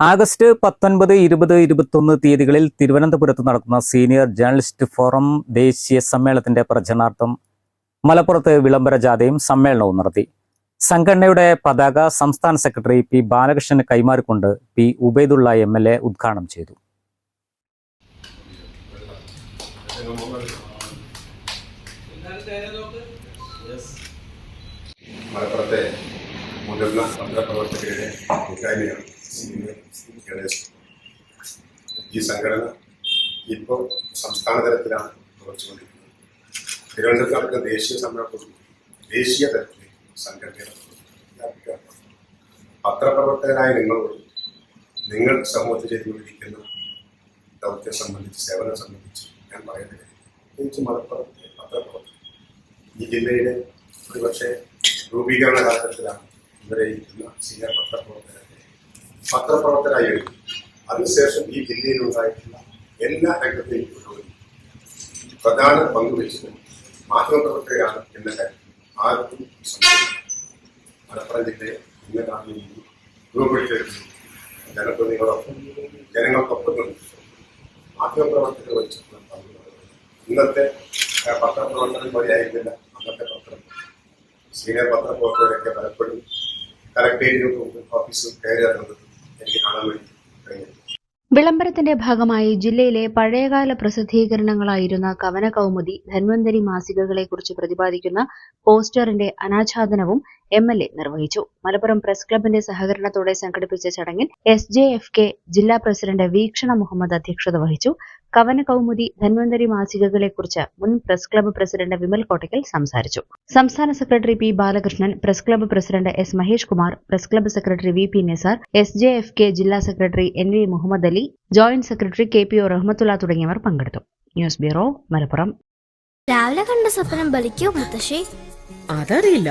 August പത്തൊൻപത് ഇരുപത് ഇരുപത്തൊന്ന് തീയതികളിൽ തിരുവനന്തപുരത്ത് നടക്കുന്ന സീനിയർ ജേർണലിസ്റ്റ് ഫോറം ദേശീയ സമ്മേളനത്തിന്റെ പ്രചരണാർത്ഥം മലപ്പുറത്ത് വിളംബര ജാഥയും സമ്മേളനവും നടത്തി. സംഘടനയുടെ പതാക സംസ്ഥാന സെക്രട്ടറി പി ബാലകൃഷ്ണന് കൈമാറിക്കൊണ്ട് P Ubaidulla M L A ഉദ്ഘാടനം ചെയ്തു. മലപ്പുറത്തെ മുതിർന്ന പത്രപ്രവർത്തകരുടെ കൂട്ടായ്മയാണ് ജേർണലിസ്റ്റ് ഈ സംഘടന ഇപ്പോൾ സംസ്ഥാന തലത്തിലാണ് പ്രവർത്തിച്ചുകൊണ്ടിരിക്കുന്നത്. തിരുവനന്തപുരത്ത് ദേശീയ സംഘടന ദേശീയ തലത്തിൽ സംഘടന പത്രപ്രവർത്തകരായ നിങ്ങളോട് നിങ്ങൾ സമൂഹത്തിൽ ചെയ്തുകൊണ്ടിരിക്കുന്ന ദൗത്യം സംബന്ധിച്ച് സേവനം സംബന്ധിച്ച് ഞാൻ പറയുന്നത് പ്രത്യേകിച്ച് മലപ്പുറത്തെ പത്രപ്രവർത്തകർ. ഈ ജില്ലയുടെ ഒരുപക്ഷെ രൂപീകരണ കാലഘട്ടത്തിലാണ് ഇവരെ ഇരിക്കുന്ന സീനിയർ പത്രപ്രവർത്തകരെ പത്രപ്രവർത്തകരായി എഴുതി. അതിനുശേഷം ഈ ജില്ലയിലുണ്ടായിട്ടുള്ള എല്ലാ രംഗത്തെയും പുരോഗതി പ്രധാന പങ്ക് വഹിച്ചത് മാധ്യമപ്രവർത്തകരാണ് എന്ന കാര്യം ആർക്കും മലപ്പുറം ജില്ലയെ ഇന്ന് കാണുന്ന രൂപപ്പെടുത്തിയെടുത്തു ജനപ്രതിനിധികളൊപ്പം ജനങ്ങൾക്കൊപ്പം മാധ്യമപ്രവർത്തകർ വഹിച്ചിട്ടുള്ള ഇന്നത്തെ പത്രപ്രവർത്തനം പോലെ ആയിരുന്നില്ല അന്നത്തെ പത്രം. സീനിയർ പത്രപ്രവർത്തകരൊക്കെ പലപ്പോഴും കലക്ടേറ്റിനും ഓഫീസിലും കയറി ഇറങ്ങുന്നത് വിളംബരത്തിന്റെ ഭാഗമായി ജില്ലയിലെ പഴയകാല പ്രസിദ്ധീകരണങ്ങളായിരുന്ന കവന കൗമുദി ധന്വന്തരി മാസികകളെക്കുറിച്ച് പ്രതിപാദിക്കുന്ന പോസ്റ്ററിന്റെ അനാച്ഛാദനവും എം എൽ എ നിർവഹിച്ചു. മലപ്പുറം പ്രസ് ക്ലബിന്റെ സഹകരണത്തോടെ സംഘടിപ്പിച്ച ചടങ്ങിൽ എസ് ജെ എഫ് കെ ജില്ലാ പ്രസിഡന്റ് വീക്ഷണ മുഹമ്മദ് അധ്യക്ഷത വഹിച്ചു. കവന കൗമുദി ധന്വന്തരി മാസികകളെക്കുറിച്ച് മുൻ press club president Vimal Kottakkal സംസാരിച്ചു. സംസ്ഥാന secretary P Balakrishnan press club president S Mahesh Kumar press club secretary V P Nisar S J F K ജില്ലാ secretary N V Muhammad Ali joint secretary K P O Rahmathulla തുടങ്ങിയവർ പങ്കെടുത്തു. News bureau Malappuram. രാവിലെ കണ്ട സ്വപ്നം ബലിക്കോ മുത്തശ്ശി? അതറിയില്ല.